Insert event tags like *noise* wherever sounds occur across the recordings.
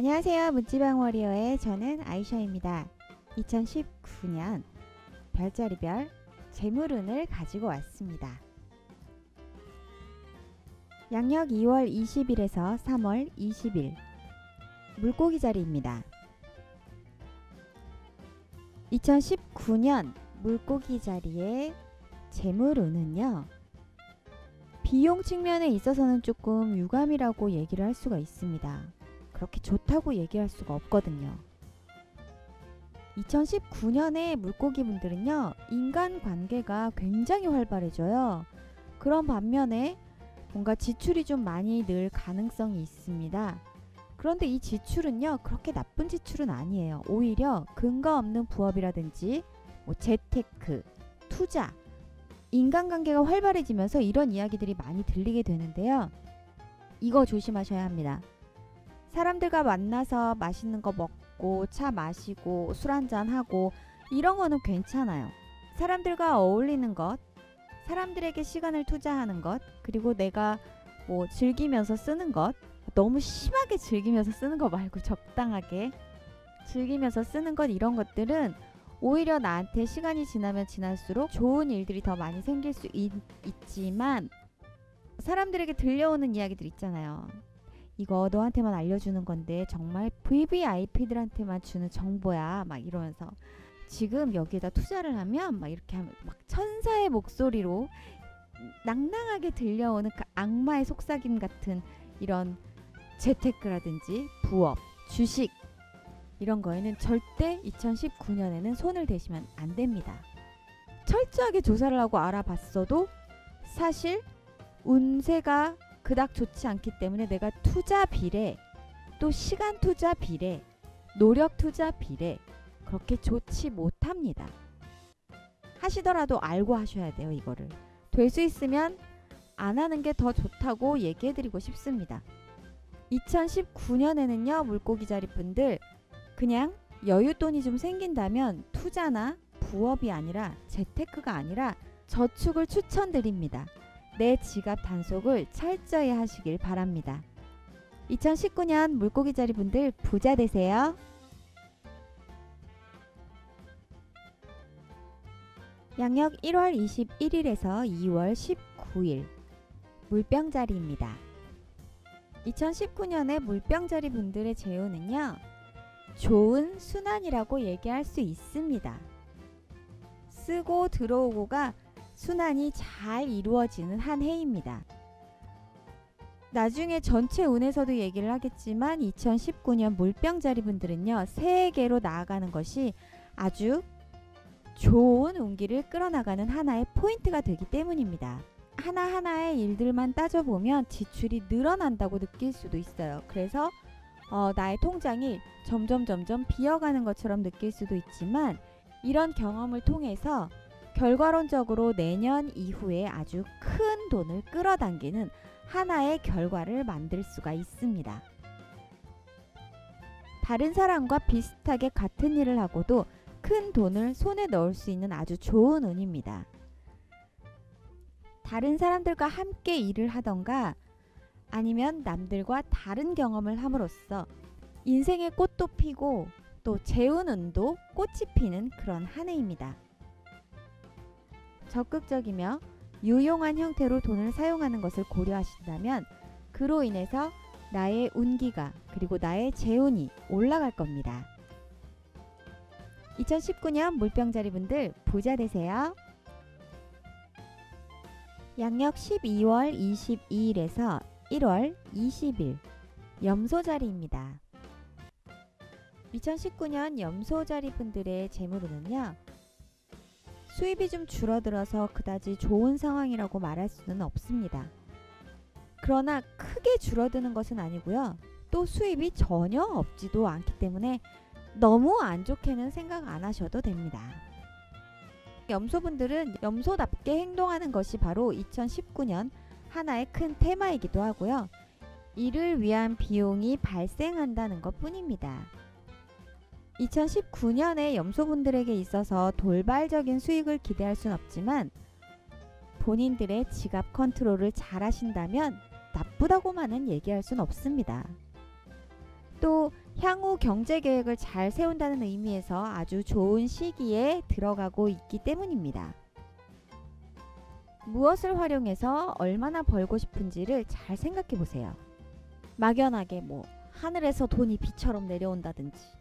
안녕하세요. 문지방 워리어의 저는 아이샤입니다. 2019년 별자리별 재물운을 가지고 왔습니다. 양력 2월 20일에서 3월 20일 물고기 자리입니다. 2019년 물고기 자리의 재물운은요. 비용 측면에 있어서는 조금 유감이라고 얘기를 할 수가 있습니다. 그렇게 좋다고 얘기할 수가 없거든요. 2019년에 물고기 분들은요, 인간 관계가 굉장히 활발해져요. 그런 반면에 뭔가 지출이 좀 많이 늘 가능성이 있습니다. 그런데 이 지출은요, 그렇게 나쁜 지출은 아니에요. 오히려 근거 없는 부업이라든지 뭐 재테크, 투자, 인간관계가 활발해지면서 이런 이야기들이 많이 들리게 되는데요. 이거 조심하셔야 합니다. 사람들과 만나서 맛있는 거 먹고 차 마시고 술 한잔 하고 이런 거는 괜찮아요. 사람들과 어울리는 것, 사람들에게 시간을 투자하는 것, 그리고 내가 뭐 즐기면서 쓰는 것, 너무 심하게 즐기면서 쓰는 거 말고 *laughs* 적당하게 즐기면서 쓰는 것 이런 것들은 오히려 나한테 시간이 지나면 지날수록 좋은 일들이 더 많이 생길 수 있, 있지만 사람들에게 들려오는 이야기들 있잖아요. 이거 너한테만 알려주는 건데 정말 VVIP들한테만 주는 정보야. 막 이러면서 지금 여기에다 투자를 하면 막 이렇게 하면 막 천사의 목소리로 낭낭하게 들려오는 그 악마의 속삭임 같은 이런 재테크라든지 부업, 주식 이런 거에는 절대 2019년에는 손을 대시면 안 됩니다. 철저하게 조사를 하고 알아봤어도 사실 운세가 그닥 좋지 않기 때문에 내가 투자 비례 또 시간 투자 비례 노력 투자 비례 그렇게 좋지 못합니다. 하시더라도 알고 하셔야 돼요, 이거를. 될 수 있으면 안 하는 게 더 좋다고 얘기해 드리고 싶습니다. 2019년에는요, 물고기 자리 분들 그냥 여윳돈이 좀 생긴다면 투자나 부업이 아니라 재테크가 아니라 저축을 추천드립니다. 내 지갑 단속을 철저히 하시길 바랍니다. 2019년 물고기 자리 분들 부자 되세요. 양력 1월 21일에서 2월 19일 물병자리입니다. 2019년의 물병자리 분들의 재운은요. 좋은 순환이라고 얘기할 수 있습니다. 쓰고 들어오고가 순환이 잘 이루어지는 한 해입니다. 나중에 전체 운에서도 얘기를 하겠지만 2019년 물병자리 분들은요. 새해계로 나아가는 것이 아주 좋은 운기를 끌어나가는 하나의 포인트가 되기 때문입니다. 하나하나의 일들만 따져보면 지출이 늘어난다고 느낄 수도 있어요. 그래서 어, 나의 통장이 점점 점점 비어가는 것처럼 느낄 수도 있지만 이런 경험을 통해서 결과론적으로 내년 이후에 아주 큰 돈을 끌어당기는 하나의 결과를 만들 수가 있습니다. 다른 사람과 비슷하게 같은 일을 하고도 큰 돈을 손에 넣을 수 있는 아주 좋은 운입니다. 다른 사람들과 함께 일을 하던가 아니면 남들과 다른 경험을 함으로써 인생의 꽃도 피고 또 재운 운도 꽃이 피는 그런 한 해입니다. 적극적이며 유용한 형태로 돈을 사용하는 것을 고려하신다면 그로 인해서 나의 운기가 그리고 나의 재운이 올라갈 겁니다. 2019년 물병자리 분들 부자 되세요. 양력 12월 22일에서 1월 20일 염소자리입니다. 2019년 염소자리 분들의 재물운은요. 수입이 좀 줄어들어서 그다지 좋은 상황이라고 말할 수는 없습니다. 그러나 크게 줄어드는 것은 아니고요. 또 수입이 전혀 없지도 않기 때문에 너무 안 좋게는 생각 안 하셔도 됩니다. 염소분들은 염소답게 행동하는 것이 바로 2019년 하나의 큰 테마이기도 하고요. 이를 위한 비용이 발생한다는 것 뿐입니다. 2019년에 염소분들에게 있어서 돌발적인 수익을 기대할 순 없지만 본인들의 지갑 컨트롤을 잘 하신다면 나쁘다고만은 얘기할 순 없습니다. 또 향후 경제 계획을 잘 세운다는 의미에서 아주 좋은 시기에 들어가고 있기 때문입니다. 무엇을 활용해서 얼마나 벌고 싶은지를 잘 생각해 보세요. 막연하게 뭐 하늘에서 돈이 비처럼 내려온다든지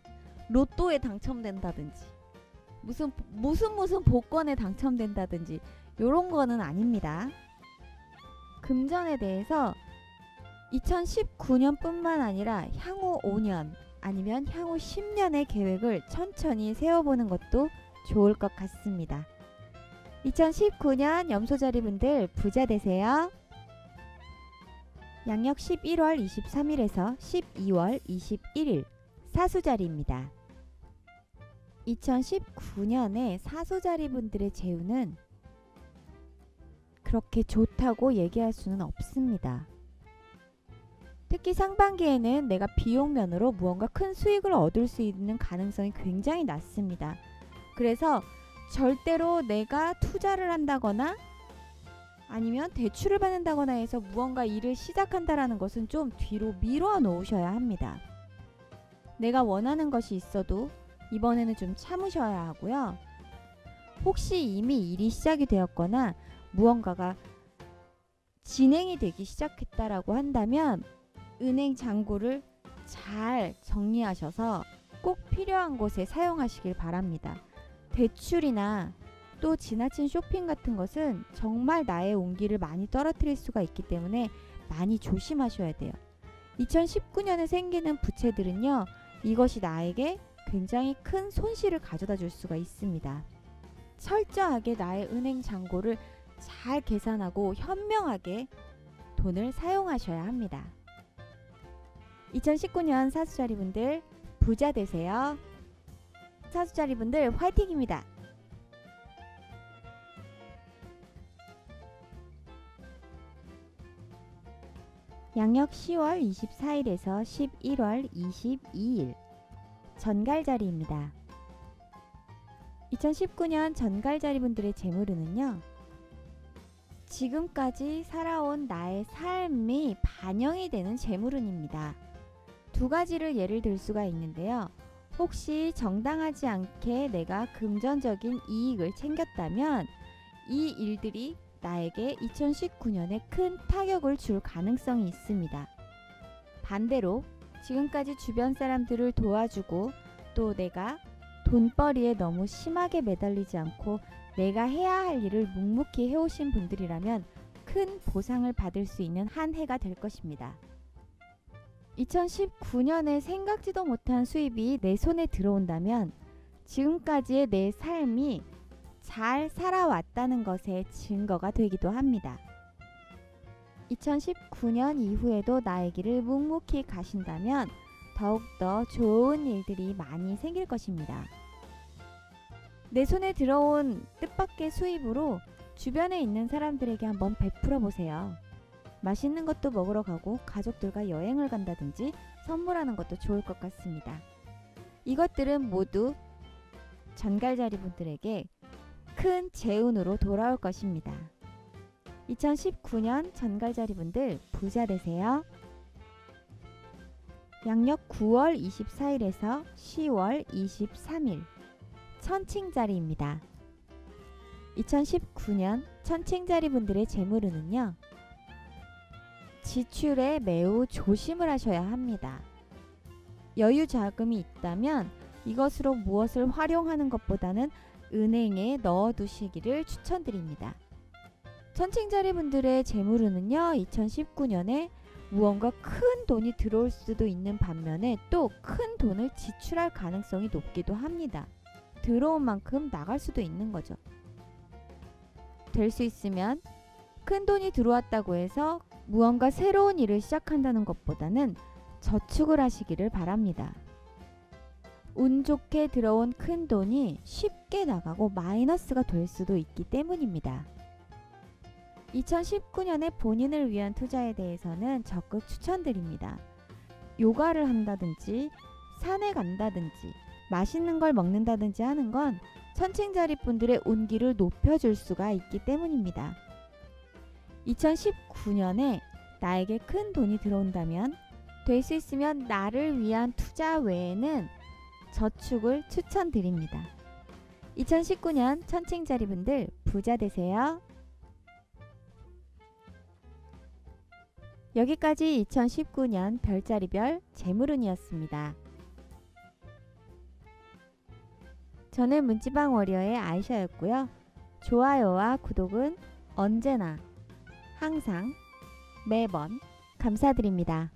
로또에 당첨된다든지 무슨 무슨 무슨 복권에 당첨된다든지 요런 거는 아닙니다. 금전에 대해서 2019년뿐만 아니라 향후 5년 아니면 향후 10년의 계획을 천천히 세워보는 것도 좋을 것 같습니다. 2019년 염소자리분들 부자 되세요. 양력 11월 23일에서 12월 21일 사수자리입니다. 2019년에 사수자리 분들의 재운은 그렇게 좋다고 얘기할 수는 없습니다. 특히 상반기에는 내가 비용면으로 무언가 큰 수익을 얻을 수 있는 가능성이 굉장히 낮습니다. 그래서 절대로 내가 투자를 한다거나 아니면 대출을 받는다거나 해서 무언가 일을 시작한다라는 것은 좀 뒤로 미뤄 놓으셔야 합니다. 내가 원하는 것이 있어도 이번에는 좀 참으셔야 하고요. 혹시 이미 일이 시작이 되었거나 무언가가 진행이 되기 시작했다라고 한다면 은행 잔고를 잘 정리하셔서 꼭 필요한 곳에 사용하시길 바랍니다. 대출이나 또 지나친 쇼핑 같은 것은 정말 나의 온기를 많이 떨어뜨릴 수가 있기 때문에 많이 조심하셔야 돼요. 2019년에 생기는 부채들은요, 이것이 나에게 굉장히 큰 손실을 가져다 줄 수가 있습니다. 철저하게 나의 은행 잔고를 잘 계산하고 현명하게 돈을 사용하셔야 합니다. 2019년 사수자리분들 부자 되세요. 사수자리분들 화이팅입니다. 양력 10월 24일에서 11월 22일 전갈자리입니다. 2019년 전갈자리 분들의 재물운은요. 지금까지 살아온 나의 삶이 반영이 되는 재물운입니다. 두 가지를 예를 들 수가 있는데요. 혹시 정당하지 않게 내가 금전적인 이익을 챙겼다면 이 일들이 나에게 2019년에 큰 타격을 줄 가능성이 있습니다. 반대로 지금까지 주변 사람들을 도와주고 또 내가 돈벌이에 너무 심하게 매달리지 않고 내가 해야 할 일을 묵묵히 해오신 분들이라면 큰 보상을 받을 수 있는 한 해가 될 것입니다. 2019년에 생각지도 못한 수입이 내 손에 들어온다면 지금까지의 내 삶이 잘 살아왔다는 것의 증거가 되기도 합니다. 2019년 이후에도 나의 길을 묵묵히 가신다면 더욱더 좋은 일들이 많이 생길 것입니다. 내 손에 들어온 뜻밖의 수입으로 주변에 있는 사람들에게 한번 베풀어 보세요. 맛있는 것도 먹으러 가고 가족들과 여행을 간다든지 선물하는 것도 좋을 것 같습니다. 이것들은 모두 전갈자리 분들에게 큰 재운으로 돌아올 것입니다. 2019년 전갈자리 분들 부자 되세요. 양력 9월 24일에서 10월 23일 천칭자리입니다. 2019년 천칭자리 분들의 재물운은요. 지출에 매우 조심을 하셔야 합니다. 여유 자금이 있다면 이것으로 무엇을 활용하는 것보다는 은행에 넣어두시기를 추천드립니다. 천칭자리 분들의 재물운은요, 2019년에 무언가 큰 돈이 들어올 수도 있는 반면에 또 큰 돈을 지출할 가능성이 높기도 합니다. 들어온 만큼 나갈 수도 있는 거죠. 될 수 있으면 큰 돈이 들어왔다고 해서 무언가 새로운 일을 시작한다는 것보다는 저축을 하시기를 바랍니다. 운 좋게 들어온 큰 돈이 쉽게 나가고 마이너스가 될 수도 있기 때문입니다. 2019년에 본인을 위한 투자에 대해서는 적극 추천드립니다. 요가를 한다든지 산에 간다든지 맛있는 걸 먹는다든지 하는 건 천칭자리 분들의 운기를 높여줄 수가 있기 때문입니다. 2019년에 나에게 큰 돈이 들어온다면 될 수 있으면 나를 위한 투자 외에는 저축을 추천드립니다. 2019년 천칭자리 분들 부자 되세요. 여기까지 2019년 별자리별 재물운이었습니다. 저는 문지방 워리어의 아이샤였고요. 좋아요와 구독은 언제나 항상 매번 감사드립니다.